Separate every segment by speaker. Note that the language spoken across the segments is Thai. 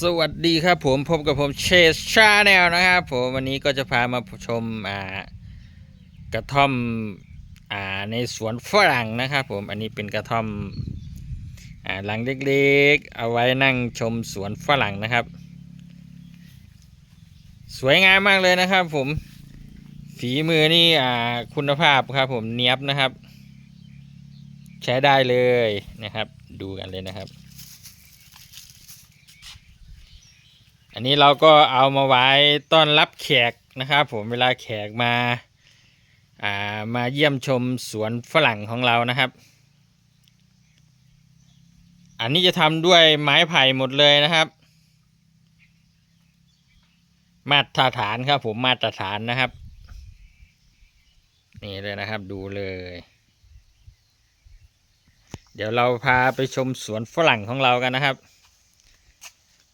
Speaker 1: สวัสดีครับผมพบกับผมเชสชาแนลนะครับผมวันนี้ก็จะพามาชมอ่ากระท่อมอ่าในสวนฝรั่งนะครับผมอันนี้เป็นกระท่อมอ่าหลังเล็กๆ เอาไว้นั่งชมสวนฝรั่งนะครับ สวยงามมากเลยนะครับผมฝีมือนี่อ่าคุณภาพครับผมเนี้ยบนะครับ ใช้ได้เลยนะครับ ดูกันเลยนะครับ อันนี้เราก็เอามาไว้ต้อนรับแขกนะครับผมเวลาแขกมาอ่ามาเยี่ยมชมสวนฝรั่งของเรานะครับ อันนี้จะทำด้วยไม้ไผ่หมดเลยนะครับ มาตรฐานครับผมมาตรฐานนะครับ นี่เลยนะครับดูเลย เดี๋ยวเราพาไปชมสวนฝรั่งของเรากันนะครับ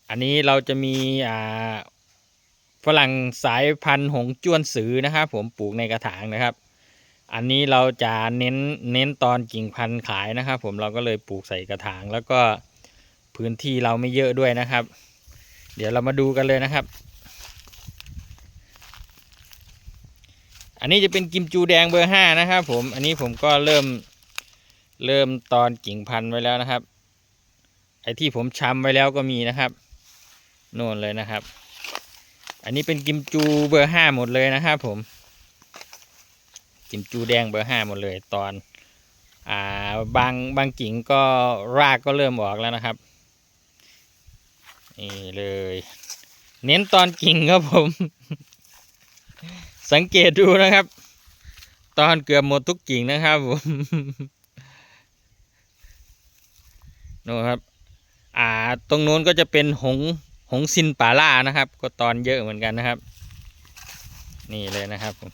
Speaker 1: อันนี้เราจะมีอ่าฝรั่งสายพันธุ์หงจ้วนสือนะครับ ผมปลูกในกระถางนะครับ อันนี้เราจะเน้นเน้นตอนกิ่งพันธุ์ขายนะครับ ผมเราก็เลยปลูกใส่กระถางแล้วก็พื้นที่เราไม่เยอะด้วยนะครับ เดี๋ยวเรามาดูกันเลยนะครับ อันนี้จะเป็นกิมจูแดงเบอร์ห้านะครับ ผมอันนี้ผมก็เริ่มเริ่มตอนกิ่งพันธุ์ไว้แล้วนะครับไอ้ที่ผมช้ำไว้แล้วก็มีนะครับ น่นเลยนะครับ อันนี้เป็นกิมจูเบอร์ห้าหมดเลยนะครับผม กิมจูแดงเบอร์ห้าหมดเลยตอน อ่าบางบางกิ่งก็รากก็เริ่มออกแล้วนะครับ นี่เลย เน้นตอนกิ่งครับผม สังเกตดูนะครับ ตอนเกือบหมดทุกกิ่งนะครับผมโน่นครับ อ่า ตรงนู้นก็จะเป็นหง หงซินป่าล่านะครับ ก็ตอนเยอะเหมือนกันนะครับ นี่เลยนะครับผม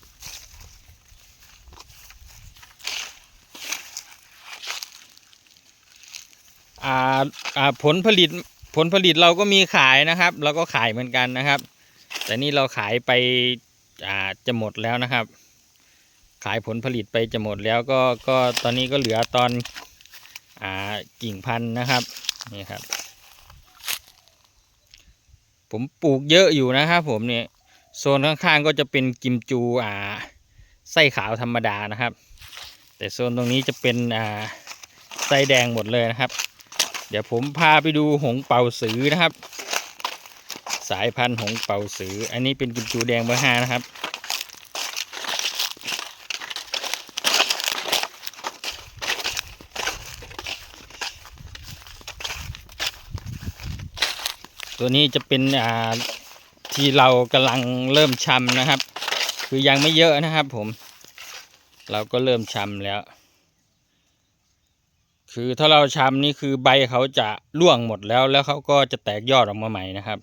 Speaker 1: อ่าอ่าผลผลิตผลผลิตเราก็มีขายนะครับเราก็ขายเหมือนกันนะครับ แต่นี่เราขายไปอ่าจะหมดแล้วนะครับ ขายผลผลิตไปจะหมดแล้วก็ก็ตอนนี้ก็เหลือตอนอ่ากิ่งพันธุ์นะครับนี่ครับ ผมปลูกเยอะอยู่นะครับผมเนี่ยโซนข้างๆก็จะเป็นกิมจูอ่าไส้ขาวธรรมดานะครับ แต่โซนตรงนี้จะเป็นอ่าไส้แดงหมดเลยนะครับ เดี๋ยวผมพาไปดูหงเป่าสือนะครับ สายพันธุ์หงเป่าสือ อันนี้เป็นกิมจูแดงเบอร์ห้านะครับ ตัวนี้จะเป็นอ่าที่เรากำลังเริ่มชำนะครับ คือยังไม่เยอะนะครับผม เราก็เริ่มชำแล้ว คือถ้าเราชำนี่คือใบเขาจะร่วงหมดแล้ว แล้วเขาก็จะแตกยอดออกมาใหม่นะครับ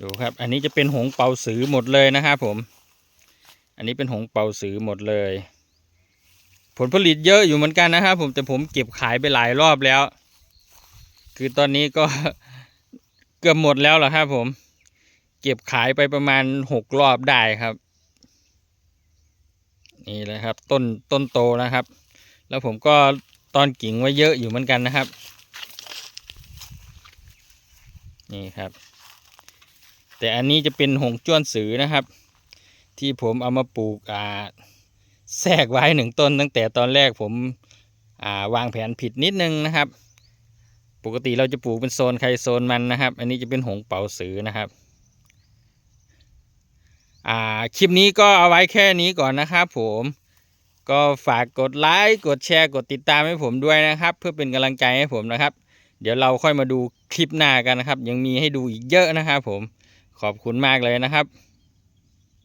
Speaker 1: ดูครับ อันนี้จะเป็นหงเป่าสือหมดเลยนะครับผม อันนี้เป็นหงเป่าสือหมดเลย ผลผลิตเยอะอยู่เหมือนกันนะครับผมแต่ผมเก็บขายไปหลายรอบแล้ว คือตอนนี้ก็เกือบหมดแล้วเหรอครับผม เก็บขายไปประมาณหกรอบได้ครับ นี่เลยครับ ต้นต้นโตนะครับ แล้วผมก็ตอนกิ่งไว้เยอะอยู่เหมือนกันนะครับ นี่ครับ แต่อันนี้จะเป็นหงจ้วนสือนะครับ ที่ผมเอามาปลูกอ่าแทรกไว้หนึ่งต้นตั้งแต่ตอนแรกผมอาวางแผนผิดนิดนึงนะครับ ปกติเราจะปลูกเป็นโซนใครโซนมันนะครับ อันนี้จะเป็นหงเป่าสือนะครับ อ่าคลิปนี้ก็เอาไว้แค่นี้ก่อนนะครับผมก็ฝากกดไลค์กดแชร์กดติดตามให้ผมด้วยนะครับ เพื่อเป็นกำลังใจให้ผมนะครับ เดี๋ยวเราค่อยมาดูคลิปหน้ากันนะครับ ยังมีให้ดูอีกเยอะนะครับผมขอบคุณมากเลยนะครับ